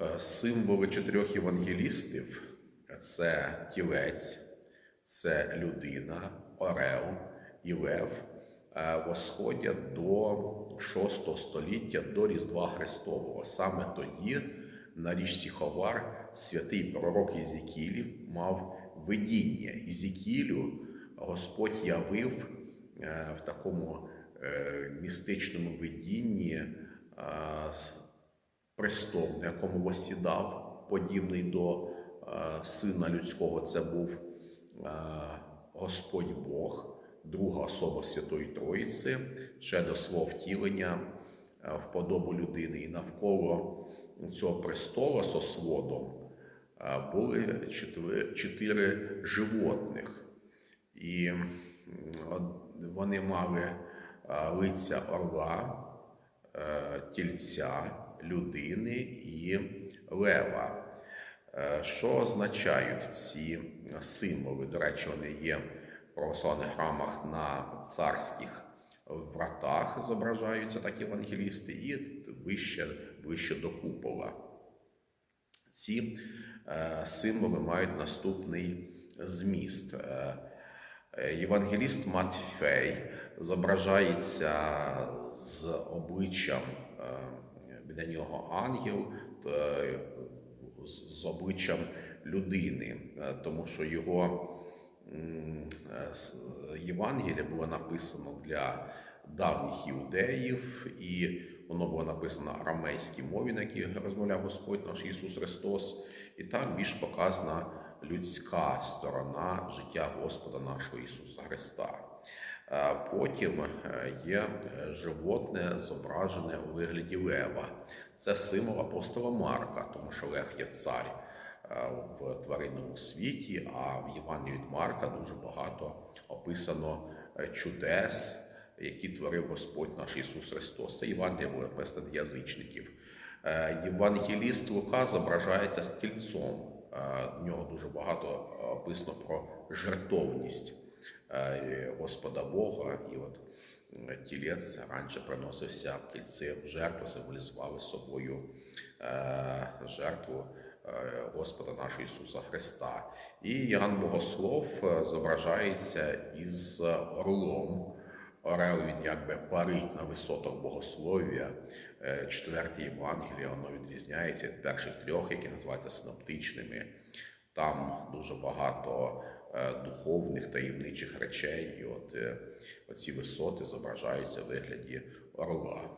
Е, Символи чотирьох євангелістів це тілець, це людина, орел і лев, е, восходять до 6 століття до Різдва Христового. Саме тоді на річці Ховар святий пророк Ізікілів мав видіння. Ізікілю Господь явив е, в такому містичному видінні престол, на якому восідав, подібний до е, сина людського. Це був е, Господь Бог, друга особа Святої Троїці, ще до свого втілення е, в подобу людини. І навколо цього престола со сводом е, були чотири, животних. І вони мали лиця орла, тільця, людини і лева. Е, Що означають ці символи? До речі, вони є в православних храмах на царських вратах, зображаються такі евангелісти, і вище, вище до купола. Ці е, символи мають наступний зміст. Е, Євангеліст Матфей зображається з обличчям біля нього ангел, е, з- обличчям людини, е, тому що його е, Євангеліє було написано для давніх іудеїв, і воно було написано на арамейській мові, на якій розмовляв Господь наш Ісус Христос, і там більш показана людська сторона життя Господа нашого Ісуса Христа. Потім е, є е, животне, зображене у вигляді лева. Це символ апостола Марка, тому що лев є цар е, в тваринному світі, а в Євангелії від Марка дуже багато описано чудес, які творив Господь наш Ісус Христос. Це Євангелія було написано для язичників. Євангеліст Лука зображається стільцом. В нього дуже багато описано про жертовність Господа Бога. І от е, тілець раніше приносився тільці в жертву, символізували собою е, жертву е, Господа нашого Ісуса Христа. І Ян Богослов е, зображається із орлом. Орел він якби парить на висотах богослов'я. Е, Четверте Євангеліє, воно відрізняється від перших трьох, які називаються синоптичними. Там дуже багато е, духовних таємничих речей, і от ці оці висоти зображаються в вигляді орла.